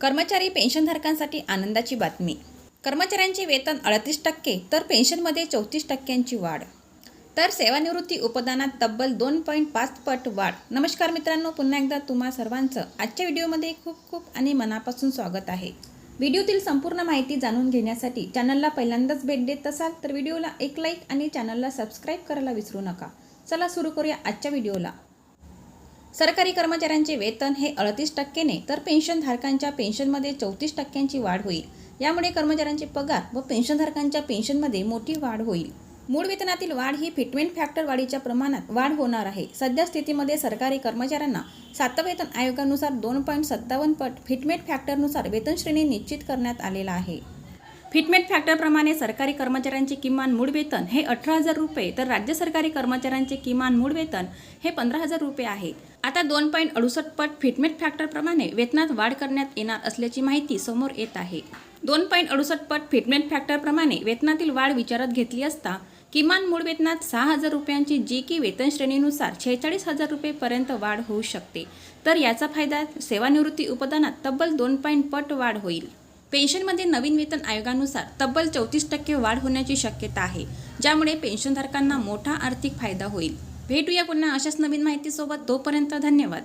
कर्मचारी पेन्शनधारकांसाठी आनंदाची बातमी. कर्मचाऱ्यांचे वेतन अडतीस टक्के तर पेन्शनमध्ये चौतीस टक्क्यांची वाढ. तर सेवानिवृत्ती उपदानात तब्बल दोन पॉईंट पाच पट वाढ. नमस्कार मित्रांनो पुन्हा एकदा तुम्हा सर्वांचं आजच्या व्हिडिओमध्ये खूप खूप आणि मनापासून स्वागत आहे. व्हिडिओतील संपूर्ण माहिती जाणून घेण्यासाठी चॅनलला पहिल्यांदाच भेट देत असाल तर व्हिडिओला एक लाईक आणि चॅनलला सबस्क्राईब करायला विसरू नका. चला सुरू करूया आजच्या व्हिडिओला. सरकारी कर्मचाऱ्यांचे वेतन हे अडतीस टक्केने तर पेन्शनधारकांच्या पेन्शनमध्ये चौतीस टक्क्यांची वाढ होईल. यामुळे कर्मचाऱ्यांचे पगार व पेन्शनधारकांच्या पेन्शनमध्ये मोठी वाढ होईल. मूळ वेतनातील वाढ ही फिटमेंट फॅक्टर वाढीच्या प्रमाणात वाढ होणार आहे. सध्या स्थितीमध्ये सरकारी कर्मचाऱ्यांना सातव्या वेतन आयोगानुसार दोन पॉईंट सत्तावन्न पट फिटमेंट फॅक्टरनुसार वेतन श्रेणी निश्चित करण्यात आलेला आहे. फिटमेंट फॅक्टरप्रमाणे सरकारी कर्मचाऱ्यांचे किमान मूळ वेतन हे अठरा हजार रुपये तर राज्य सरकारी कर्मचाऱ्यांचे किमान मूळ वेतन हे पंधरा हजार रुपये आहे. आता दोन पॉईंट अडुसष्ट पट फिटमेंट फॅक्टरप्रमाणे वेतनात वाढ करण्यात येणार असल्याची माहिती समोर येत आहे. दोन पॉईंट अडुसष्ट पट फिटमेंट फॅक्टरप्रमाणे वेतनातील वाढ विचारात घेतली असता किमान मूळ वेतनात सहा हजार रुपयांची जी की वेतन श्रेणीनुसार छेचाळीस हजार रुपयेपर्यंत वाढ होऊ शकते. तर याचा फायदा सेवानिवृत्ती उपदानात तब्बल दोन पॉईंट पट वाढ होईल. पेन्शनमध्ये नवीन वेतन आयोगानुसार तब्बल चौतीस टक्के वाढ होण्याची शक्यता आहे ज्यामुळे पेन्शनधारकांना मोठा आर्थिक फायदा होईल. भेटूया पुन्हा अशाच नवीन माहितीसोबत. तोपर्यंत धन्यवाद.